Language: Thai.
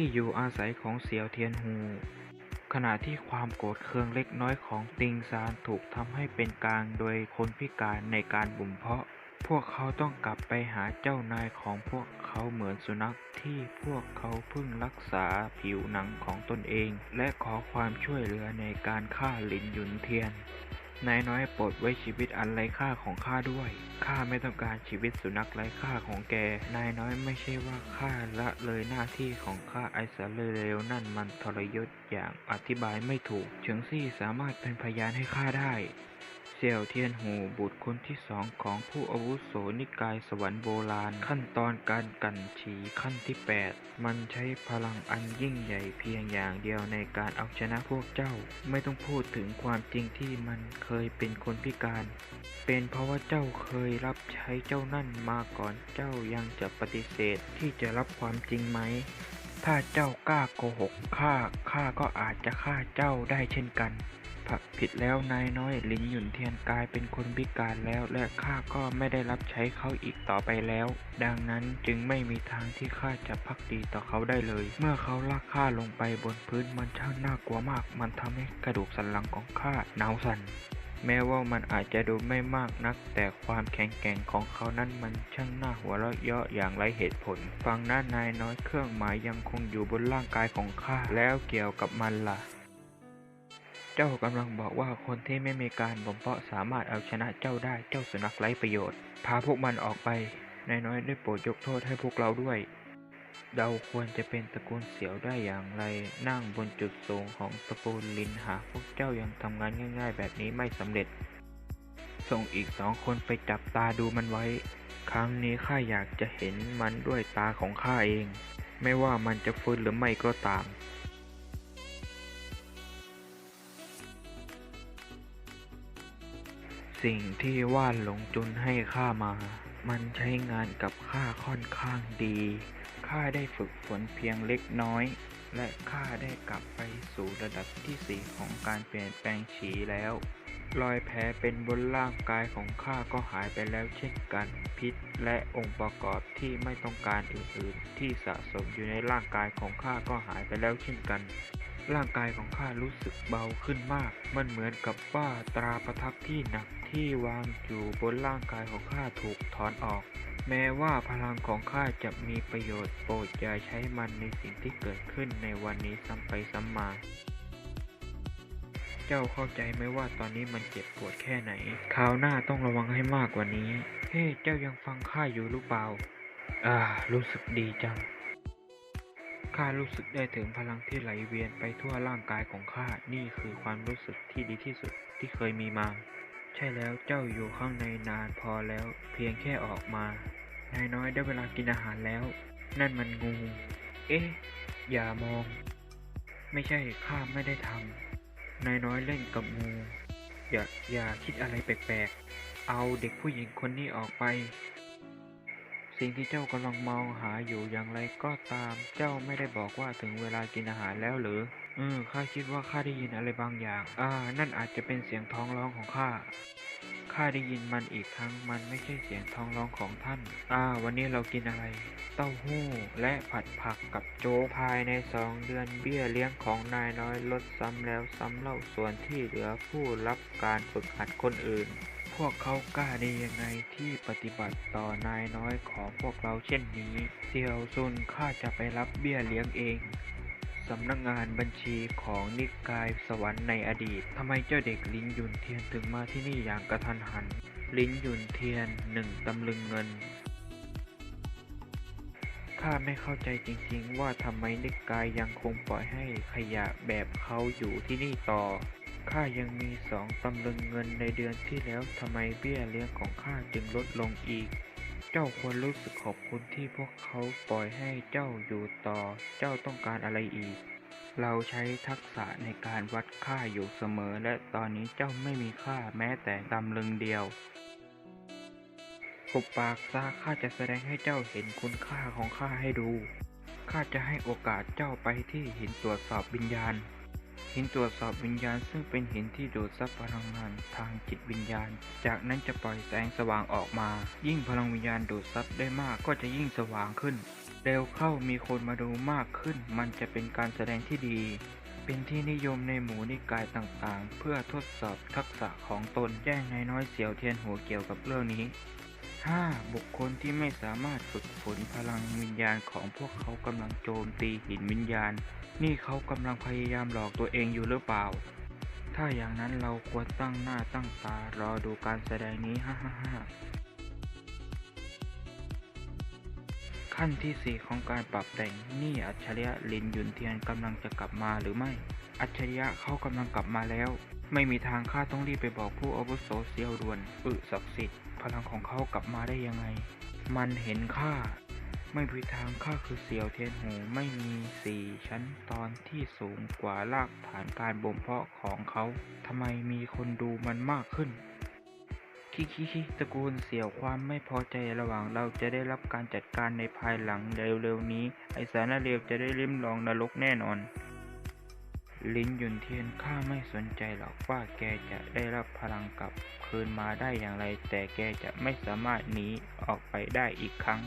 ที่อยู่อาศัยของเสี่ยวเทียนฮูขณะที่ความโกรธเคืองเล็กน้อยของติงซานถูกทำให้เป็นกลางโดยคนพิการในการบ่มเพาะ พวกเขาต้องกลับไปหาเจ้านายของพวกเขาเหมือนสุนัขที่พวกเขาเพิ่งรักษาผิวหนังของตนเอง และขอความช่วยเหลือในการฆ่าหลินหยุนเทียน นายน้อยปลดไว้ชีวิตอันไร้ค่าของข้าด้วย ข้าไม่ต้องการชีวิตสุนัขไร้ค่าของแก นายน้อยไม่ใช่ว่าข้าละเลยหน้าที่ของข้าไอ้สารเลวนั่นมันทรยศอย่างอธิบายไม่ถูกเฉิงซี่สามารถเป็นพยานให้ข้าได้ เสี่ยวเทียนหูบุตรคนที่สองของผู้อาวุโสนิกายสวรรค์โบราณ ขั้นตอนการกันฉีขั้นที่ 8 มันใช้พลังอันยิ่งใหญ่เพียงอย่างเดียวในการเอาชนะพวกเจ้า ไม่ต้องพูดถึงความจริงที่มันเคยเป็นคนพิการ เป็นเพราะว่าเจ้าเคยรับใช้เจ้านั่นมาก่อนเจ้ายังจะปฏิเสธที่จะรับความจริงไหมถ้าเจ้ากล้าโกหกข้าข้าก็อาจจะฆ่าเจ้าได้เช่นกัน ผิดแล้วนายน้อยหลินหยุนเทียนกลายเป็นคนพิการแล้วและข้าก็ไม่ได้รับใช้เขาอีกต่อไปแล้ว ดังนั้นจึงไม่มีทางที่ข้าจะพักดีต่อเขาได้เลย เมื่อเขาลากข้าลงไปบนพื้นมันช่างน่ากลัวมาก มันทำให้กระดูกสันหลังของข้าหนาวสั่นแม้ว่ามันอาจจะดูไม่มากนัก แต่ความแข็งแกร่งของเขานั้นมันช่างน่าหัวเราะเยาะอย่างไรเหตุผล ฟังหน้านายน้อยเครื่องหมายยังคงอยู่บนร่างกายของข้าแล้วเกี่ยวกับมันล่ะ เจ้ากำลังบอกว่าคนที่ไม่มีการบ่มเพาะสามารถเอาชนะเจ้าได้เจ้าสุนัขไร้ประโยชน์ พาพวกมันออกไปนายน้อยได้โปรดยกโทษให้พวกเราด้วย เราควรจะเป็นตระกูลเสียวได้อย่างไร นั่งบนจุดสูงของตระกูลลินหาพวกเจ้ายังทำงานง่าย ๆ แบบนี้ไม่สำเร็จ ส่งอีกสองคนไปจับตาดูมันไว้ ครั้งนี้ข้าอยากจะเห็นมันด้วยตาของข้าเอง ไม่ว่ามันจะฟื้นหรือไม่ก็ตาม สิ่งที่ว่านหลงจุนให้ข้ามา มันใช้งานกับข้าค่อนข้างดี ข้าได้ฝึกฝนเพียงเล็กน้อย และข้าได้กลับไปสู่ระดับที่สี่ของการเปลี่ยนแปลงฉีแล้ว รอยแผลเป็นบนร่างกายของข้าก็หายไปแล้วเช่นกัน พิษและองค์ประกอบที่ไม่ต้องการอื่นๆ ที่สะสมอยู่ในร่างกายของข้าก็หายไปแล้วเช่นกัน ร่างกายของข้ารู้สึกเบาขึ้นมาก มันเหมือนกับว่าตราประทับที่หนักที่วางอยู่บนร่างกายของข้าถูกถอนออก แม้ว่าพลังของข้าจะมีประโยชน์โปรดอย่าใช้มันในสิ่งที่เกิดขึ้นในวันนี้ซ้ำไปซ้ำมา เจ้าเข้าใจไหมว่าตอนนี้มันเจ็บปวดแค่ไหน คราวหน้าต้องระวังให้มากกว่านี้ เฮ้ เจ้ายังฟังข้าอยู่หรือเปล่า อ่า รู้สึกดีจัง ข้ารู้สึกได้ถึงพลังที่ไหลเวียนไปทั่วร่างกายของข้า นี่คือความรู้สึกที่ดีที่สุดที่เคยมีมา ใช่แล้วเจ้าอยู่ข้างในนานพอแล้ว เพียงแค่ออกมานายน้อยได้เวลากินอาหารแล้ว นั่นมันงู เอ๊ะ อย่ามอง ไม่ใช่ข้าไม่ได้ทำนายน้อยเล่นกับงู อย่าอย่าคิดอะไรแปลกๆ เอาเด็กผู้หญิงคนนี้ออกไป สิ่งที่เจ้ากำลังมองหาอยู่อย่างไรก็ตาม เจ้าไม่ได้บอกว่าถึงเวลากินอาหารแล้วหรือเออข้าคิดว่าข้าได้ยินอะไรบางอย่าง อ่า นั่นอาจจะเป็นเสียงท้องร้องของข้าข้าได้ยินมันอีกครั้ง มันไม่ใช่เสียงท้องร้องของท่าน อ่า วันนี้เรากินอะไร เต้าหู้และผัดผักกับโจ๊กภายในสองเดือนเบี้ยเลี้ยงของนายน้อยลดซ้ำแล้วซ้ำเล่าส่วนที่เหลือผู้รับการฝึกหัดคนอื่น พวกเขากล้าได้ยังไงที่ปฏิบัติต่อนายน้อยของพวกเราเช่นนี้ เซียวซุนข้าจะไปรับเบี้ยเลี้ยงเอง สำนักงานบัญชีของนิกายสวรรค์ในอดีต ทำไมเจ้าเด็กลินยุนเทียนถึงมาที่นี่อย่างกระทันหัน ลินยุนเทียนหนึ่งตำลึงเงิน ข้าไม่เข้าใจจริงๆ ว่าทำไมนิกายยังคงปล่อยให้ขยะแบบเขาอยู่ที่นี่ต่อ ข้ายังมีสองตำลึงเงินในเดือนที่แล้วทำไมเบี้ยเลี้ยงของข้าจึงลดลงอีก เจ้าควรรู้สึกขอบคุณที่พวกเขาปล่อยให้เจ้าอยู่ต่อ เจ้าต้องการอะไรอีก เราใช้ทักษะในการวัดค่าอยู่เสมอ และตอนนี้เจ้าไม่มีค่าแม้แต่ตำลึงเดียวหุบปากซะข้าจะแสดงให้เจ้าเห็นคุณค่าของข้าให้ดู ข้าจะให้โอกาสเจ้าไปที่หินตรวจสอบวิญญาณ หินตรวจสอบวิญญาณซึ่งเป็นหินที่ดูดซับพลังงานทางจิตวิญญาณ จากนั้นจะปล่อยแสงสว่างออกมา ยิ่งพลังวิญญาณดูดซับได้มากก็จะยิ่งสว่างขึ้น เร็วเข้ามีคนมาดูมากขึ้น มันจะเป็นการแสดงที่ดี เป็นที่นิยมในหมู่นิกายต่างๆ เพื่อทดสอบทักษะของตนแจ้งนายน้อยเสียวเทียนหัวเกี่ยวกับเรื่องนี้ 5. บุคคลที่ไม่สามารถฝึกฝนพลังวิญญาณของพวกเขากำลังโจมตีหินวิญญาณ นี่เขากำลังพยายามหลอกตัวเองอยู่หรือเปล่า ถ้าอย่างนั้นเราควรตั้งหน้าตั้งตารอดูการแสดงนี้ฮ่าฮ่าฮ่าขั้นที่ 4 ของการปรับแต่งนี่อัจฉริยะลินยุนเทียนกำลังจะกลับมาหรือไม่ อัจฉริยะเขากำลังกลับมาแล้ว ไม่มีทางข้าต้องรีบไปบอกผู้อาวุโสเซียวด่วนอึศักดิ์สิทธิ์พลังของเขากลับมาได้ยังไง มันเห็นข้า ไม่มีทางข้าคือเสียวเทียนหูไม่มีสี่ชั้นตอนที่สูงกว่ารากฐานการบ่มเพาะของเขาทำไมมีคนดูมันมากขึ้นคิคิคิตระกูลเสี่ยวความไม่พอใจระหว่างเราจะได้รับการจัดการในภายหลังเร็วๆนี้ ไอสารเลวจะได้ลิ้มลองนรกแน่นอน ลิ้นหยุนเทียนข้าไม่สนใจหรอกว่าแกจะได้รับพลังกลับคืนมาได้อย่างไร แต่แกจะไม่สามารถหนีออกไปได้อีกครั้ง